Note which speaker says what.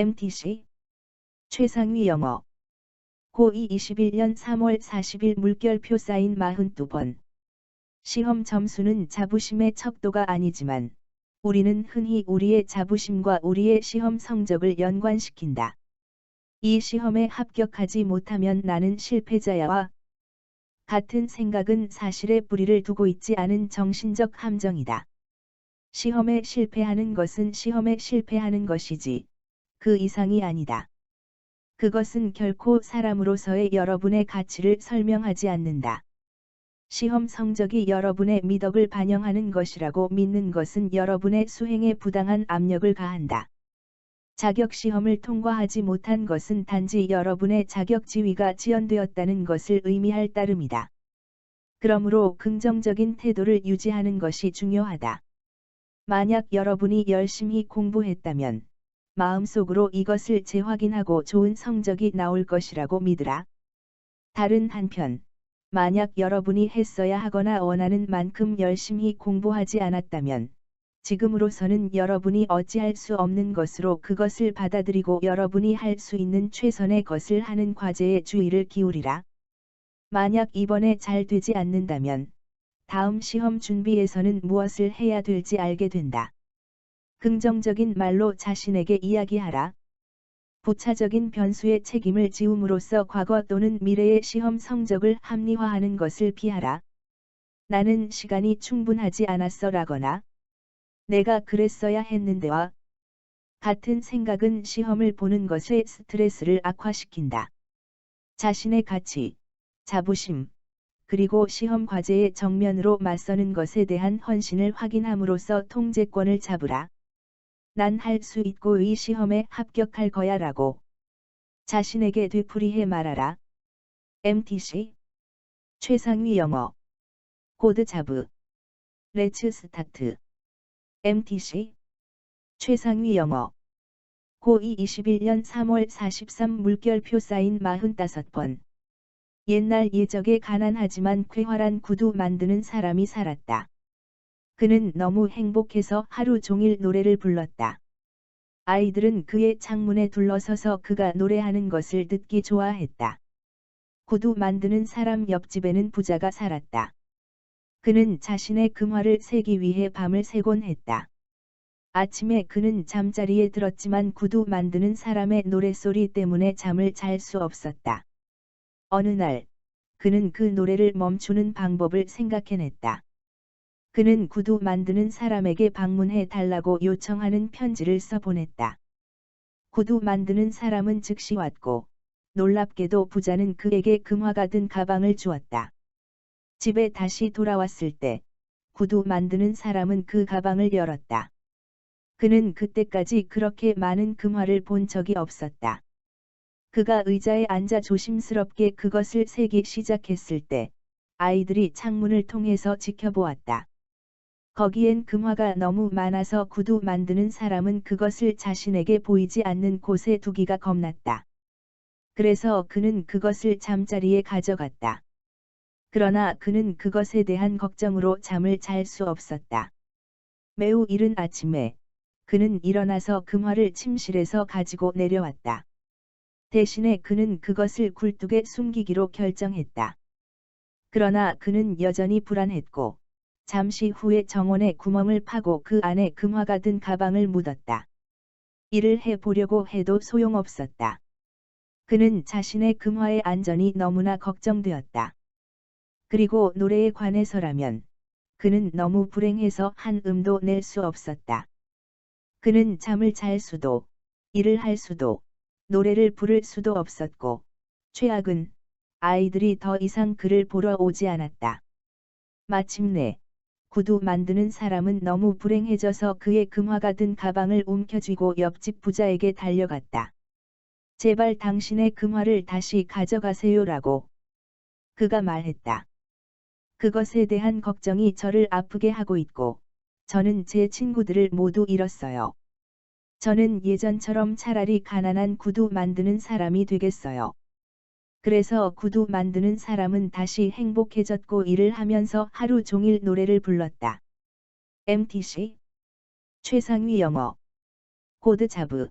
Speaker 1: MTC 최상위 영어 고2 21년 3월 40일 물결표 사인 42번 시험 점수는 자부심의 척도가 아니지만 우리는 흔히 우리의 자부심과 우리의 시험 성적을 연관시킨다. 이 시험에 합격하지 못하면 나는 실패자야와 같은 생각은 사실에 뿌리를 두고 있지 않은 정신적 함정이다. 시험에 실패하는 것은 시험에 실패하는 것이지 그 이상이 아니다. 그것은 결코 사람으로서의 여러분의 가치를 설명하지 않는다. 시험 성적이 여러분의 미덕을 반영하는 것이라고 믿는 것은 여러분의 수행에 부당한 압력을 가한다. 자격 시험을 통과하지 못한 것은 단지 여러분의 자격 지위가 지연되었다는 것을 의미할 따름이다. 그러므로 긍정적인 태도를 유지하는 것이 중요하다. 만약 여러분이 열심히 공부했다면 마음속으로 이것을 재확인하고 좋은 성적이 나올 것이라고 믿으라. 다른 한편, 만약 여러분이 했어야 하거나 원하는 만큼 열심히 공부하지 않았다면, 지금으로서는 여러분이 어찌할 수 없는 것으로 그것을 받아들이고 여러분이 할 수 있는 최선의 것을 하는 과제에 주의를 기울이라. 만약 이번에 잘 되지 않는다면, 다음 시험 준비에서는 무엇을 해야 될지 알게 된다. 긍정적인 말로 자신에게 이야기하라. 부차적인 변수의 책임을 지움으로써 과거 또는 미래의 시험 성적을 합리화하는 것을 피하라. 나는 시간이 충분하지 않았어 라거나 내가 그랬어야 했는데와 같은 생각은 시험을 보는 것의 스트레스를 악화시킨다. 자신의 가치, 자부심, 그리고 시험 과제의 정면으로 맞서는 것에 대한 헌신을 확인함으로써 통제권을 잡으라. 난 할 수 있고 이 시험에 합격할 거야 라고 자신에게 되풀이해 말하라. MTC 최상위 영어. 코드 자브. 레츠 스타트. MTC 최상위 영어. 고2 21년 3월 43 물결표 사인 45번. 옛날 예적에 가난하지만 쾌활한 구두 만드는 사람이 살았다. 그는 너무 행복해서 하루 종일 노래를 불렀다. 아이들은 그의 창문에 둘러서서 그가 노래하는 것을 듣기 좋아했다. 구두 만드는 사람 옆집에는 부자가 살았다. 그는 자신의 금화를 세기 위해 밤을 새곤 했다. 아침에 그는 잠자리에 들었지만 구두 만드는 사람의 노랫소리 때문에 잠을 잘 수 없었다. 어느 날, 그는 그 노래를 멈추는 방법을 생각해냈다. 그는 구두 만드는 사람에게 방문해 달라고 요청하는 편지를 써보냈다. 구두 만드는 사람은 즉시 왔고, 놀랍게도 부자는 그에게 금화가 든 가방을 주었다. 집에 다시 돌아왔을 때, 구두 만드는 사람은 그 가방을 열었다. 그는 그때까지 그렇게 많은 금화를 본 적이 없었다. 그가 의자에 앉아 조심스럽게 그것을 세기 시작했을 때, 아이들이 창문을 통해서 지켜보았다. 거기엔 금화가 너무 많아서 구두 만드는 사람은 그것을 자신에게 보이지 않는 곳에 두기가 겁났다. 그래서 그는 그것을 잠자리에 가져갔다. 그러나 그는 그것에 대한 걱정으로 잠을 잘 수 없었다. 매우 이른 아침에 그는 일어나서 금화를 침실에서 가지고 내려왔다. 대신에 그는 그것을 굴뚝에 숨기기로 결정했다. 그러나 그는 여전히 불안했고 잠시 후에 정원에 구멍을 파고 그 안에 금화가 든 가방을 묻었다. 일을 해보려고 해도 소용없었다. 그는 자신의 금화의 안전이 너무나 걱정되었다. 그리고 노래에 관해서라면 그는 너무 불행해서 한 음도 낼 수 없었다. 그는 잠을 잘 수도, 일을 할 수도, 노래를 부를 수도 없었고, 최악은 아이들이 더 이상 그를 보러 오지 않았다. 마침내 구두 만드는 사람은 너무 불행해져서 그의 금화가 든 가방을 움켜쥐고 옆집 부자에게 달려갔다. 제발 당신의 금화를 다시 가져가세요라고. 그가 말했다. 그것에 대한 걱정이 저를 아프게 하고 있고, 저는 제 친구들을 모두 잃었어요. 저는 예전처럼 차라리 가난한 구두 만드는 사람이 되겠어요. 그래서 구두 만드는 사람은 다시 행복해졌고 일을 하면서 하루 종일 노래를 불렀다. MTC 최상위 영어. 코드 자브